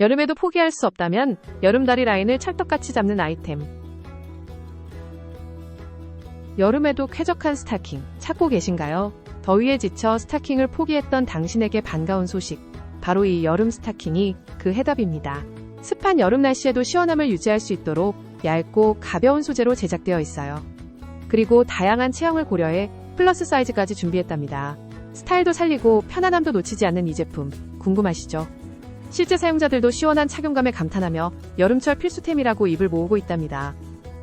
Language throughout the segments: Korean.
여름에도 포기할 수 없다면 여름다리 라인을 찰떡같이 잡는 아이템. 여름에도 쾌적한 스타킹 찾고 계신가요? 더위에 지쳐 스타킹을 포기했던 당신에게 반가운 소식. 바로 이 여름 스타킹이 그 해답입니다. 습한 여름 날씨에도 시원함을 유지할 수 있도록 얇고 가벼운 소재로 제작되어 있어요. 그리고 다양한 체형을 고려해 플러스 사이즈까지 준비했답니다. 스타일도 살리고 편안함도 놓치지 않는 이 제품 궁금하시죠? 실제 사용자들도 시원한 착용감에 감탄하며 여름철 필수템이라고 입을 모으고 있답니다.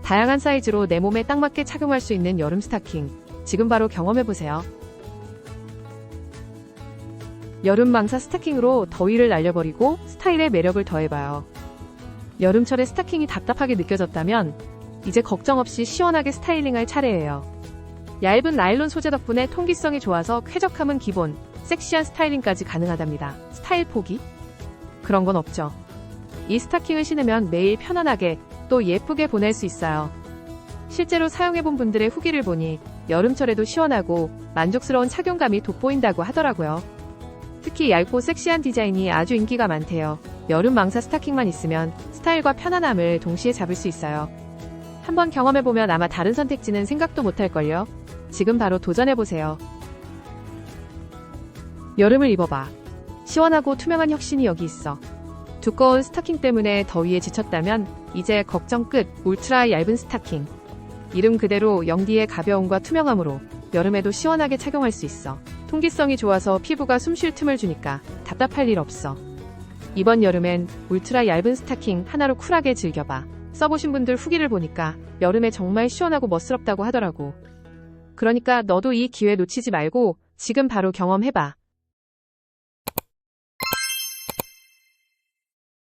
다양한 사이즈로 내 몸에 딱 맞게 착용할 수 있는 여름 스타킹 지금 바로 경험해보세요. 여름 망사 스타킹으로 더위를 날려버리고 스타일의 매력을 더해봐요. 여름철에 스타킹이 답답하게 느껴졌다면 이제 걱정 없이 시원하게 스타일링할 차례예요. 얇은 나일론 소재 덕분에 통기성이 좋아서 쾌적함은 기본, 섹시한 스타일링까지 가능하답니다. 스타일 포기? 그런 건 없죠. 이 스타킹을 신으면 매일 편안하게 또 예쁘게 보낼 수 있어요. 실제로 사용해본 분들의 후기를 보니 여름철에도 시원하고 만족스러운 착용감이 돋보인다고 하더라고요. 특히 얇고 섹시한 디자인이 아주 인기가 많대요. 여름 망사 스타킹만 있으면 스타일과 편안함을 동시에 잡을 수 있어요. 한번 경험해보면 아마 다른 선택지는 생각도 못할걸요. 지금 바로 도전해보세요. 여름을 입어봐. 시원하고 투명한 혁신이 여기 있어. 두꺼운 스타킹 때문에 더위에 지쳤다면 이제 걱정 끝 울트라 얇은 스타킹. 이름 그대로 영디의 가벼움과 투명함으로 여름에도 시원하게 착용할 수 있어. 통기성이 좋아서 피부가 숨 쉴 틈을 주니까 답답할 일 없어. 이번 여름엔 울트라 얇은 스타킹 하나로 쿨하게 즐겨봐. 써보신 분들 후기를 보니까 여름에 정말 시원하고 멋스럽다고 하더라고. 그러니까 너도 이 기회 놓치지 말고 지금 바로 경험해봐.